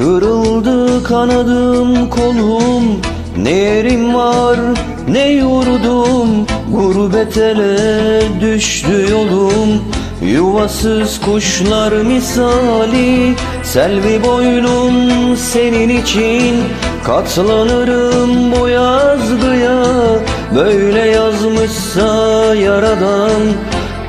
Kırıldı kanadım kolum. Ne yerim var ne yurdum. Gurbet ele düştü yolum. Yuvasız kuşlar misali. Selvi boylum senin için. Katlanırım bu yazgıya. Böyle yazmışsa yaradan